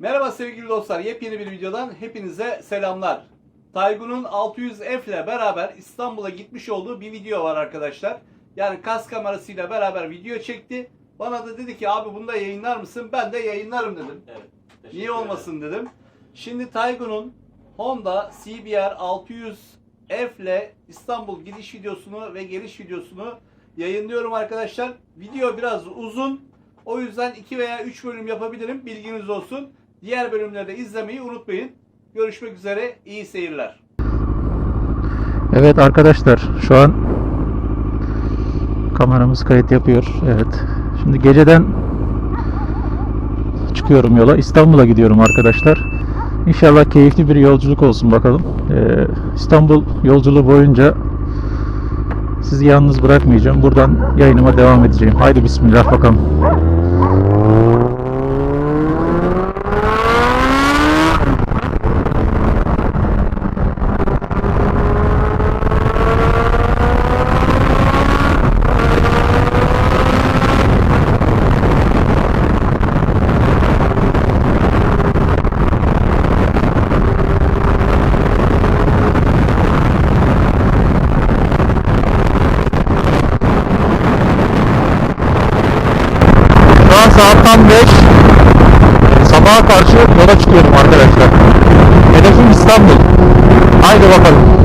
Merhaba sevgili dostlar. Yepyeni bir videodan hepinize selamlar. Taygun'un 600F ile beraber İstanbul'a gitmiş olduğu bir video var arkadaşlar. Yani kas kamerasıyla beraber video çekti. Bana da dedi ki abi bunu da yayınlar mısın? Ben de yayınlarım dedim. Evet. Niye olmasın dedim. Şimdi Taygun'un Honda CBR 600F ile İstanbul gidiş videosunu ve geliş videosunu yayınlıyorum arkadaşlar. Video biraz uzun. O yüzden 2 veya 3 bölüm yapabilirim. Bilginiz olsun. Diğer bölümleri de izlemeyi unutmayın. Görüşmek üzere. İyi seyirler. Evet arkadaşlar şu an kameramız kayıt yapıyor. Evet. Şimdi geceden çıkıyorum yola. İstanbul'a gidiyorum arkadaşlar. İnşallah keyifli bir yolculuk olsun bakalım. Ee, İstanbul yolculuğu boyunca sizi yalnız bırakmayacağım. Buradan yayınıma devam edeceğim. Haydi bismillah bakalım. Karşı yola çıkıyorum arkadaşlar. Hedefim İstanbul. Haydi bakalım.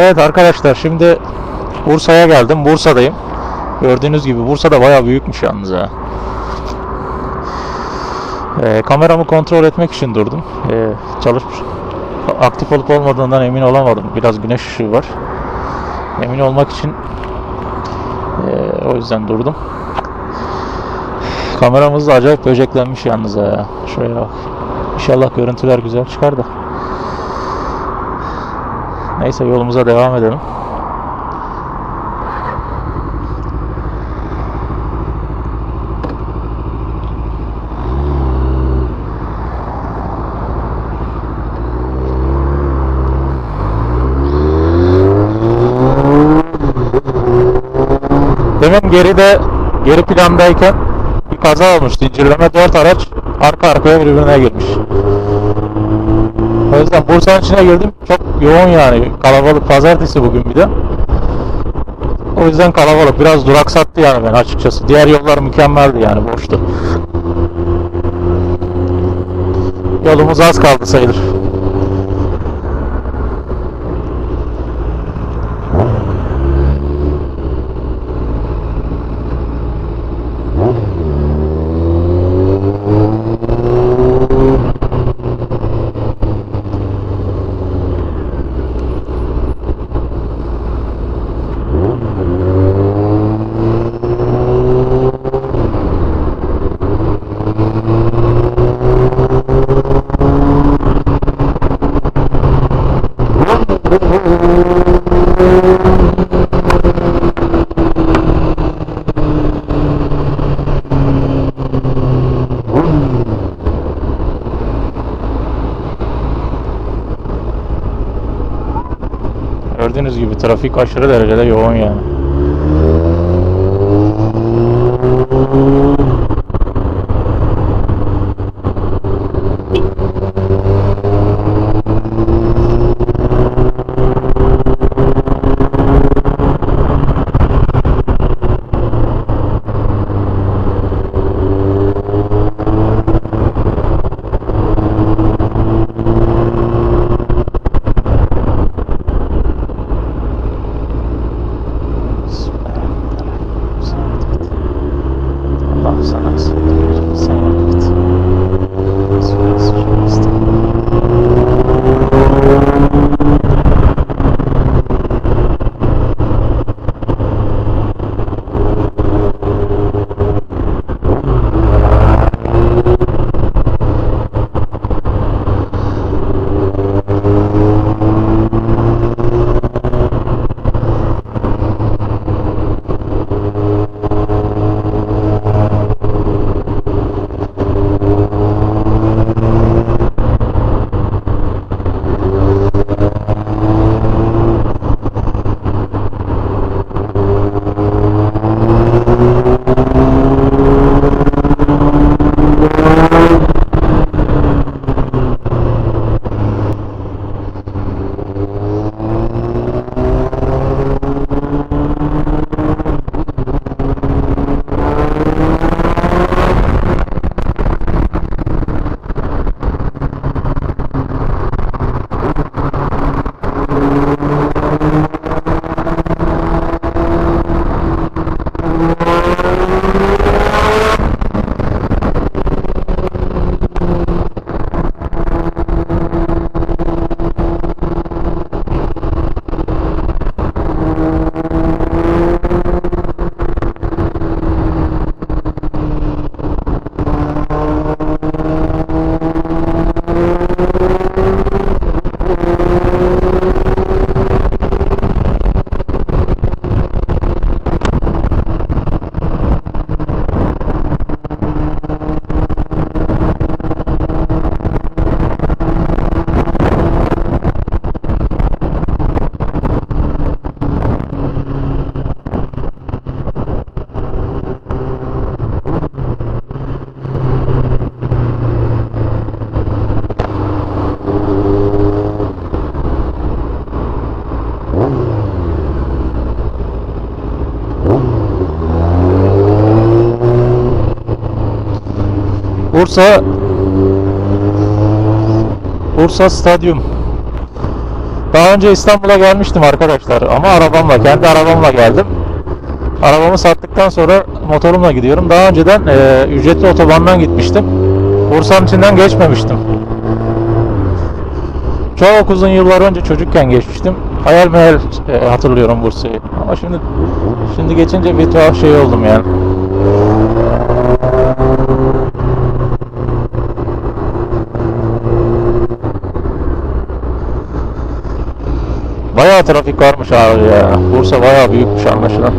Evet arkadaşlar şimdi Bursa'ya geldim. Bursa'dayım. Gördüğünüz gibi Bursa'da bayağı büyükmüş yalnız ha. Ee, kameramı kontrol etmek için durdum. Ee, çalışmış aktif olup olmadığından emin olamadım. Biraz güneş ışığı var. Emin olmak için ee, o yüzden durdum. Kameramız da acayip böceklenmiş yalnız ha. Şuraya bak. İnşallah görüntüler güzel çıkar da. Neyse yolumuza devam edelim. Demin geride geri plandayken bir kaza olmuş. Zincirleme 4 araç arka arkaya birbirine girmiş. O yüzden Bursa'nın içine girdim. Çok yoğun yani. Kalabalık. Pazartesi bugün bir de. O yüzden kalabalık. Biraz duraksattı yani ben açıkçası. Diğer yollar mükemmeldi yani. Boştu. Yolumuz az kaldı sayılır. Gördüğünüz gibi trafik aşırı derecede yoğun yani. Bursa Bursa Stadyum. Daha önce İstanbul'a gelmiştim arkadaşlar ama arabamla, kendi arabamla geldim. Arabamı sattıktan sonra motorumla gidiyorum. Daha önceden e, ücretli otobandan gitmiştim. Bursa'nın içinden geçmemiştim. Çok uzun yıllar önce çocukken geçmiştim. Hayal meyal e, hatırlıyorum Bursa'yı. Ama şimdi şimdi geçince bir tuhaf şey oldum yani. Bayağı trafik varmış abi ya. Bursa bayağı büyükmüş anlaşılan.